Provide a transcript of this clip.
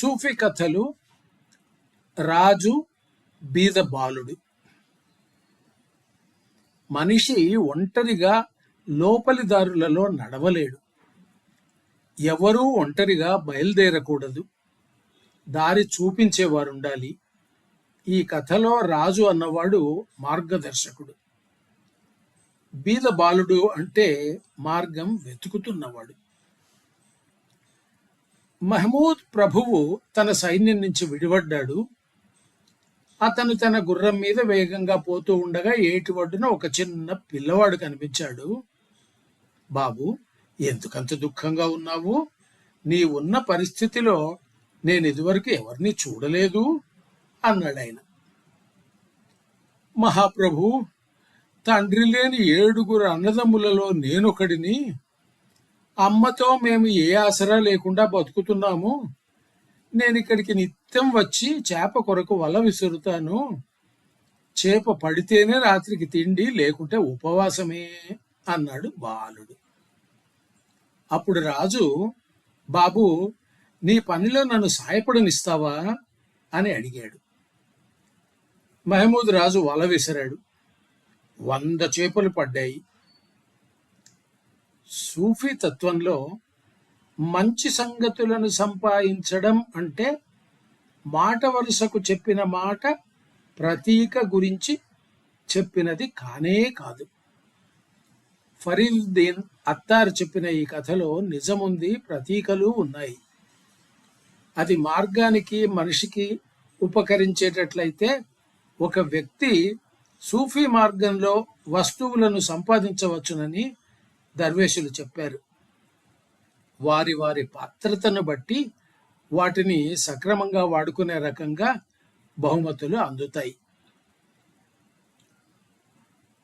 సూఫీ కథలు రాజు బీద బాలుడు. మనిషి ఒంటరిగా లోపలి దారులలో నడవలేడు. ఎవరూ ఒంటరిగా బయలుదేరకూడదు. దారి చూపించేవారు ఉండాలి ఈ కథలో రాజు అన్నవాడు మార్గదర్శకుడు. బీద బాలుడు అంటే మార్గం వెతుకుతున్నవాడు. మహమూద్ ప్రభువు తన సైన్యం నుంచి విడిపడ్డాడు. అతను తన గుర్రం మీద వేగంగా పోతూ ఉండగా ఏటి ఒడ్డున ఒక చిన్న పిల్లవాడు కనిపించాడు. బాబు ఎందుకంత దుఃఖంగా ఉన్నావు? నీ ఉన్న పరిస్థితిలో నేను ఇదివరకు ఎవరిని చూడలేదు అన్నాడు ఆయన. మహాప్రభు తండ్రి లేని ఏడుగురు అన్నదమ్ములలో నేనొకడిని. అమ్మతో మేము ఏ ఆసరా లేకుండా బతుకుతున్నాము నేను ఇక్కడికి నిత్యం వచ్చి చేప కొరకు వల విసురుతాను. చేప పడితేనే రాత్రికి తిండి లేకుంటే ఉపవాసమే అన్నాడు బాలుడు. అప్పుడు రాజు బాబు నీ పనిలో నన్ను సాయపడనిస్తావా? అని అడిగాడు. మహమూద్ రాజు వల విసిరాడు. వంద చేపలు పడ్డాయి. సూఫీ తత్వంలో మంచి సంగతులను సంపాదించడం అంటే మాట వరుసకు చెప్పిన మాట ప్రతీక గురించి చెప్పినది కానే కాదు. ఫరీదుద్దీన్ అత్తారు చెప్పిన ఈ కథలో నిజముంది ప్రతీకలు ఉన్నాయి. అది మార్గానికి మనిషికి ఉపకరించేటట్లయితే ఒక వ్యక్తి సూఫీ మార్గంలో వస్తువులను సంపాదించవచ్చునని దర్వేషులు చెప్పారు. వారి వారి పాత్రతను బట్టి వాటిని సక్రమంగా వాడుకునే రకంగా బహుమతులు అందుతాయి.